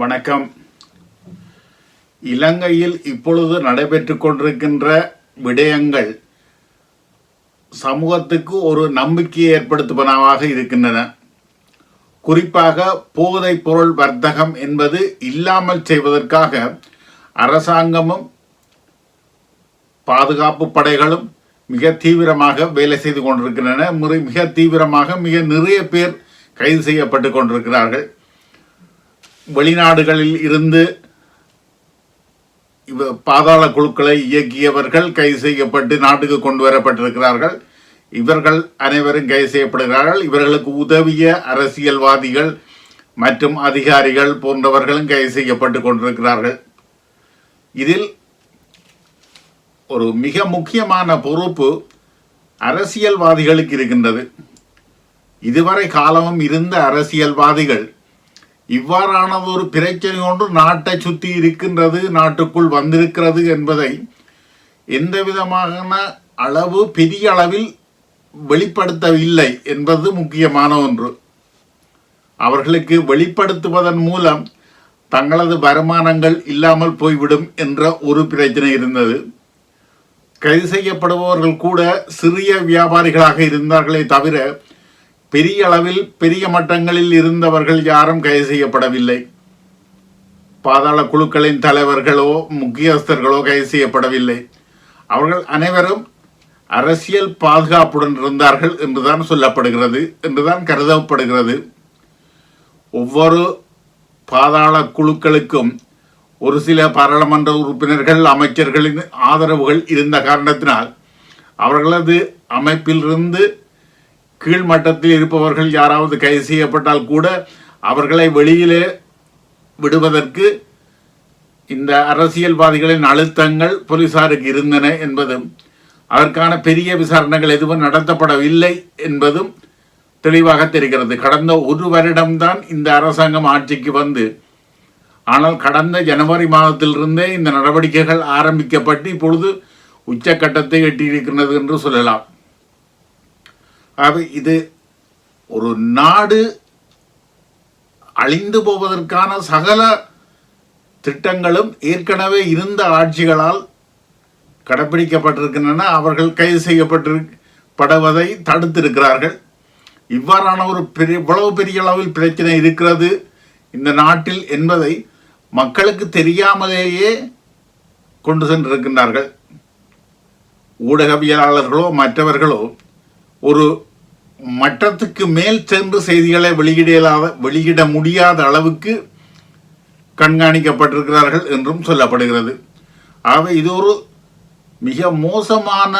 வணக்கம். இலங்கையில் இப்பொழுது நடைபெற்று கொண்டிருக்கின்ற விடயங்கள் சமூகத்துக்கு ஒரு நம்பிக்கையை ஏற்படுத்துவனவாக இருக்கின்றன. குறிப்பாக போதைப் பொருள் வர்த்தகம் என்பது இல்லாமல் செய்வதற்காக அரசாங்கமும் பாதுகாப்பு படைகளும் மிக தீவிரமாக வேலை செய்து கொண்டிருக்கின்றன. மிக தீவிரமாக மிக நிறைய பேர் கைது செய்யப்பட்டு கொண்டிருக்கிறார்கள். வெளிநாடுகளில் இருந்து இவ பாதாள குழுக்களை இயக்கியவர்கள் கைது செய்யப்பட்டு நாட்டுக்கு கொண்டு வரப்பட்டிருக்கிறார்கள். இவர்கள் அனைவரும் கைது செய்யப்படுகிறார்கள். இவர்களுக்கு உதவிய அரசியல்வாதிகள் மற்றும் அதிகாரிகள் போன்றவர்களும் கைது செய்யப்பட்டு கொண்டிருக்கிறார்கள். இதில் ஒரு மிக முக்கியமான பொறுப்பு அரசியல்வாதிகளுக்கு இருக்கின்றது. இதுவரை காலமும் இருந்த அரசியல்வாதிகள் இவ்வாறான ஒரு பிரச்சனை ஒன்று நாட்டை சுற்றி இருக்கின்றது நாட்டுக்குள் வந்திருக்கிறது என்பதை எந்த விதமான அளவு பெரிய அளவில் வெளிப்படுத்தவில்லை என்பது முக்கியமான ஒன்று. அவர்களுக்கு வெளிப்படுத்துவதன் மூலம் தங்களது வருமானங்கள் இல்லாமல் போய்விடும் என்ற ஒரு பிரச்சனை இருந்தது. கைது செய்யப்படுபவர்கள் கூட சிறிய வியாபாரிகளாக இருந்தார்களே தவிர பெரிய அளவில் பெரிய மட்டங்களில் இருந்தவர்கள் யாரும் கைது செய்யப்படவில்லை. பாதாள குழுக்களின் தலைவர்களோ முக்கியஸ்தர்களோ கைது செய்யப்படவில்லை. அவர்கள் அனைவரும் அரசியல் பாதுகாப்புடன் இருந்தார்கள் என்றுதான் சொல்லப்படுகிறது என்றுதான் கருதப்படுகிறது. ஒவ்வொரு பாதாள குழுக்களுக்கும் ஒரு சில பாராளுமன்ற உறுப்பினர்கள் அமைச்சர்களின் ஆதரவுகள் இருந்த காரணத்தினால் அவர்களது அமைப்பிலிருந்து கீழ்மட்டத்தில் இருப்பவர்கள் யாராவது கைது செய்யப்பட்டால் கூட அவர்களை வெளியிலே விடுவதற்கு இந்த அரசியல்வாதிகளின் அழுத்தங்கள் போலீசாருக்கு இருந்தன என்பதும் அதற்கான பெரிய விசாரணைகள் எதுவும் நடத்தப்படவில்லை என்பதும் தெளிவாக தெரிகிறது. கடந்த ஒரு வருடம்தான் இந்த அரசாங்கம் ஆட்சிக்கு வந்து ஆனால் கடந்த ஜனவரி மாதத்திலிருந்தே இந்த நடவடிக்கைகள் ஆரம்பிக்கப்பட்டு இப்பொழுது உச்சக்கட்டத்தை எட்டியிருக்கிறது என்று சொல்லலாம். ஆகவே இது ஒரு நாடு அழிந்து போவதற்கான சகல திட்டங்களும் ஏற்கனவே இருந்த ஆட்சிகளால் கடைப்பிடிக்கப்பட்டிருக்கின்றன. அவர்கள் கைது செய்யப்பட்டிருப்படுவதை தடுத்திருக்கிறார்கள். இவ்வாறான ஒரு பெரிய இவ்வளவு பெரிய அளவில் பிரச்சனை இருக்கிறது இந்த நாட்டில் என்பதை மக்களுக்கு தெரியாமலேயே கொண்டு சென்றிருக்கின்றார்கள். ஊடகவியலாளர்களோ மற்றவர்களோ ஒரு மட்டத்துக்கு மேல் சென்று செய்திகளை வெளியிடலாத வெளியிட முடியாத அளவுக்கு கண்காணிக்கப்பட்டிருக்கிறார்கள் என்றும் சொல்லப்படுகிறது. ஆகவே இது ஒரு மிக மோசமான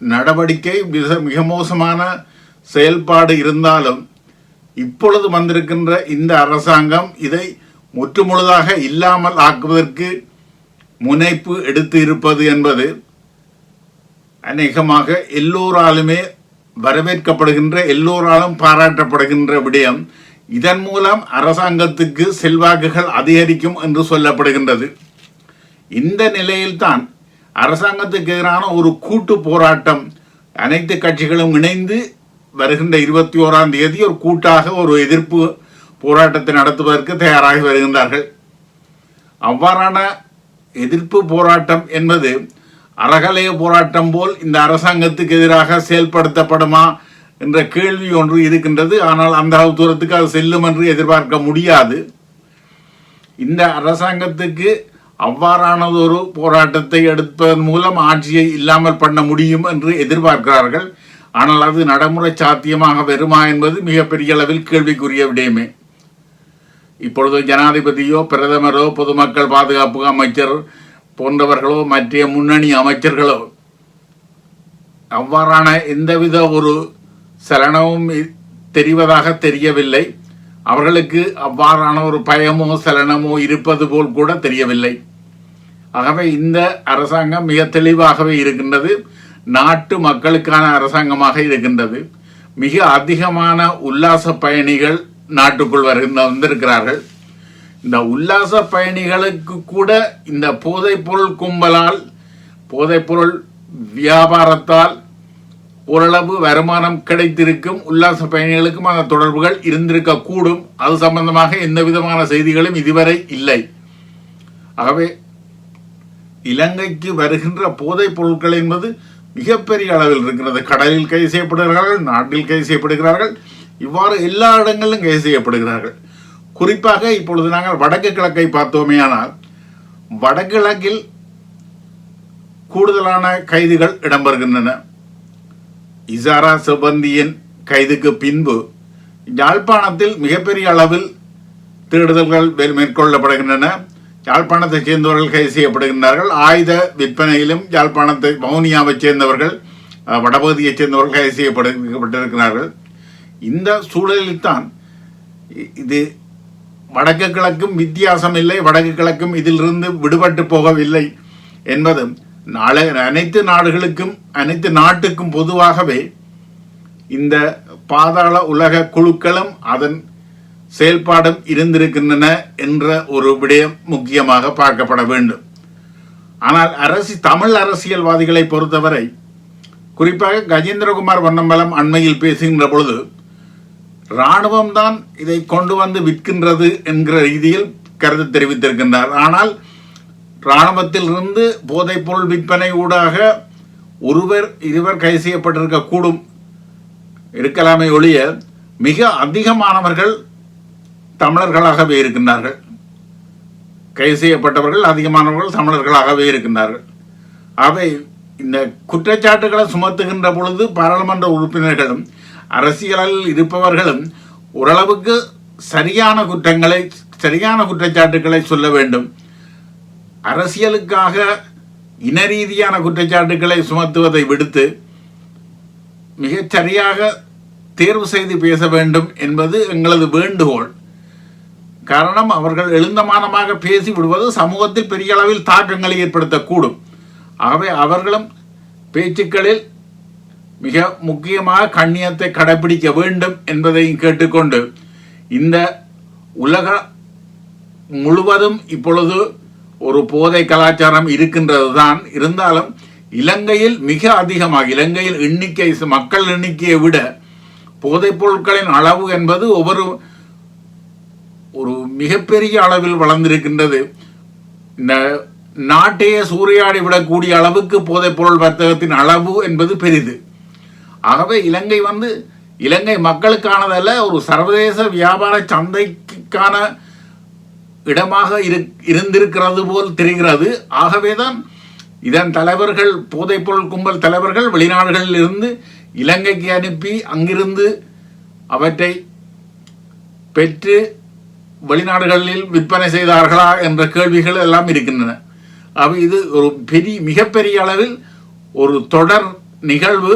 நடவடிக்கை மிக மிக மோசமான செயல்பாடு இருந்தாலும் இப்பொழுது வந்திருக்கின்ற இந்த அரசாங்கம் இதை முற்றுமுழுதாக இல்லாமல் ஆக்குவதற்கு முனைப்பு எடுத்து இருப்பது என்பது அநேகமாக எல்லோராலுமே வரவேற்கப்படுகின்ற எல்லோராலும் பாராட்டப்படுகின்ற விடயம் இதன் மூலம் அரசாங்கத்துக்கு செல்வாக்குகள் அதிகரிக்கும் என்று சொல்லப்படுகின்றது. இந்த நிலையில்தான் அரசாங்கத்துக்கு எதிரான ஒரு கூட்டு போராட்டம் அனைத்து கட்சிகளும் இணைந்து வருகின்ற இருபத்தி ஓராம் தேதி ஒரு கூட்டாக ஒரு எதிர்ப்பு போராட்டத்தை நடத்துவதற்கு தயாராகி வருகின்றார்கள். அவ்வாறான எதிர்ப்பு போராட்டம் என்பது அறகலைய போராட்டம் போல் இந்த அரசாங்கத்துக்கு எதிராக செயல்படுத்தப்படுமா என்ற கேள்வி ஒன்று இருக்கின்றது. ஆனால் அந்த தூரத்துக்கு அது செல்லும் என்று எதிர்பார்க்க முடியாது. இந்த அரசாங்கத்துக்கு அவ்வாறானதொரு போராட்டத்தை எடுப்பதன் மூலம் ஆட்சியை இல்லாமல் பண்ண முடியும் என்று எதிர்பார்க்கிறார்கள். ஆனால் அது நடைமுறை சாத்தியமாக வருமா என்பது மிகப்பெரிய அளவில் கேள்விக்குரிய விடயமே. இப்பொழுது ஜனாதிபதியோ பிரதமரோ பொதுமக்கள் பாதுகாப்பு அமைச்சர் போன்றவர்களோ மற்ற முன்னணி அமைச்சர்களோ அவ்வாறான எந்தவித ஒரு சலனமும் தெரிவதாக தெரியவில்லை. அவர்களுக்கு அவ்வாறான ஒரு பயமோ சலனமோ இருப்பது போல் கூட தெரியவில்லை. ஆகவே இந்த அரசாங்கம் மிக தெளிவாகவே இருக்கின்றது. நாட்டு மக்களுக்கான அரசாங்கமாக இருக்கின்றது. மிக அதிகமான உல்லாச பயணிகள் நாட்டுக்குள் வருகின்ற வந்திருக்கிறார்கள். இந்த உல்லாச பயணிகளுக்கு கூட இந்த போதைப்பொருள் கும்பலால் போதைப்பொருள் வியாபாரத்தால் ஓரளவு வருமானம் கிடைத்திருக்கும் உல்லாச பயணிகளுக்கும் அந்த தொடர்புகள் இருந்திருக்கக்கூடும். அது சம்பந்தமாக எந்த விதமான செய்திகளும் இதுவரை இல்லை. ஆகவே இலங்கைக்கு வருகின்ற போதைப் பொருட்கள் என்பது மிகப்பெரிய அளவில் இருக்கிறது. கடலில் கைது செய்யப்படுகிறார்கள் நாட்டில் கைது செய்யப்படுகிறார்கள் இவ்வாறு எல்லா இடங்களிலும் கைது செய்யப்படுகிறார்கள். குறிப்பாக இப்பொழுது நாங்கள் வடக்கு கிழக்கை பார்த்தோமேயானால் வடகிழக்கில் கூடுதலான கைதுகள் இடம்பெறுகின்றன. இசாரா சிபந்தியின் கைதுக்கு பின்பு யாழ்ப்பாணத்தில் மிகப்பெரிய அளவில் தேடுதல்கள் மேற்கொள்ளப்படுகின்றன. யாழ்ப்பாணத்தைச் சேர்ந்தவர்கள் கைது செய்யப்படுகின்றார்கள். ஆயுத விற்பனையிலும் யாழ்ப்பாணத்தை வவுனியாவைச் சேர்ந்தவர்கள் வடபகுதியைச் சேர்ந்தவர்கள் கைது செய்யப்பட்டிருக்கிறார்கள் இந்த சூழலில்தான் இ- இது வடக்கு கிழக்கும் வித்தியாசம் இல்லை வடக்கு கிழக்கும் இதிலிருந்து விடுபட்டு போகவில்லை என்பதும் நாளை அனைத்து நாடுகளுக்கும் அனைத்து நாட்டுக்கும் பொதுவாகவே இந்த பாதாள உலக குழுக்களும் அதன் செயல்பாடும் இருந்திருக்கின்றன என்ற ஒரு விடயம் முக்கியமாக பார்க்கப்பட வேண்டும். ஆனால் அரசு தமிழ் அரசியல்வாதிகளை பொறுத்தவரை குறிப்பாக கஜேந்திரகுமார் வண்ணம்பலம் அண்மையில் பேசுகின்ற பொழுது இராணுவம் தான் இதை கொண்டு வந்து விற்கின்றது என்கிற ரீதியில் கருத்து தெரிவித்திருக்கின்றார். ஆனால் இராணுவத்திலிருந்து போதைப்பொருள் விற்பனை ஊடாக ஒருவர் இருவர் கை செய்யப்பட்டிருக்க கூடும் இருக்கலாமே ஒழிய மிக அதிகமானவர்கள் தமிழர்களாகவே இருக்கின்றார்கள். கைது செய்யப்பட்டவர்கள் அதிகமானவர்கள் தமிழர்களாகவே இருக்கின்றார்கள். அவை இந்த குற்றச்சாட்டுகளை சுமத்துகின்ற பொழுது பாராளுமன்ற உறுப்பினர்களும் அரசியலில் இருப்பவர்களும் ஓரளவுக்கு சரியான குற்றங்களை சரியான குற்றச்சாட்டுகளை சொல்ல வேண்டும். அரசியலுக்காக இன ரீதியான குற்றச்சாட்டுகளை சுமத்துவதை விடுத்து மிகச் சரியாக தேர்வு செய்து பேச வேண்டும் என்பது எங்களது வேண்டுகோள். காரணம் அவர்கள் எழுந்தமானமாக பேசி விடுவது சமூகத்தில் பெரிய அளவில் தாக்கங்களை ஏற்படுத்தக்கூடும். ஆகவே அவர்களும் பேச்சுக்களில் மிக முக்கியமாக கண்ணியத்தை கடைபிடிக்க வேண்டும் என்பதையும் கேட்டுக்கொண்டு இந்த உலக முழுவதும் இப்பொழுது ஒரு போதை கலாச்சாரம் இருக்கின்றது தான் இருந்தாலும் இலங்கையில் மிக அதிகமாக இலங்கையில் எண்ணிக்கை மக்கள் எண்ணிக்கையை விட போதைப் பொருட்களின் அளவு என்பது ஒவ்வொரு ஒரு மிகப்பெரிய அளவில் வளர்ந்திருக்கின்றது. இந்த நாட்டையே சூறையாடி விடக்கூடிய அளவுக்கு போதைப் பொருள் வர்த்தகத்தின் அளவு என்பது பெரிது. ஆகவே இலங்கை வந்து இலங்கை மக்களுக்கானதல்ல ஒரு சர்வதேச வியாபார சந்தைக்கான இடமாக இரு இருந்திருக்கிறது போல் தெரிகிறது. ஆகவேதான் இதன் தலைவர்கள் போதைப்பொருள் கும்பல் தலைவர்கள் வெளிநாடுகளில் இருந்து இலங்கைக்கு அனுப்பி அங்கிருந்து அவற்றை பெற்று வெளிநாடுகளில் விற்பனை செய்தார்களா என்ற கேள்விகள் எல்லாம் இருக்கின்றன. அவை இது ஒரு பெரிய மிகப்பெரிய அளவில் ஒரு தொடர் நிகழ்வு.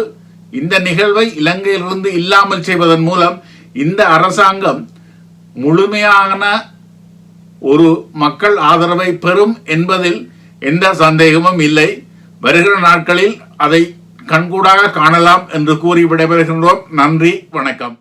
இந்த நிகழ்வை இலங்கையிலிருந்து இல்லாமல் செய்வதன் மூலம் இந்த அரசாங்கம் முழுமையான ஒரு மக்கள் ஆதரவை பெறும் என்பதில் எந்த சந்தேகமும் இல்லை. வருகிற நாட்களில் அதை கண்கூடாக காணலாம் என்று கூறி விடைபெறுகின்றோம். நன்றி வணக்கம்.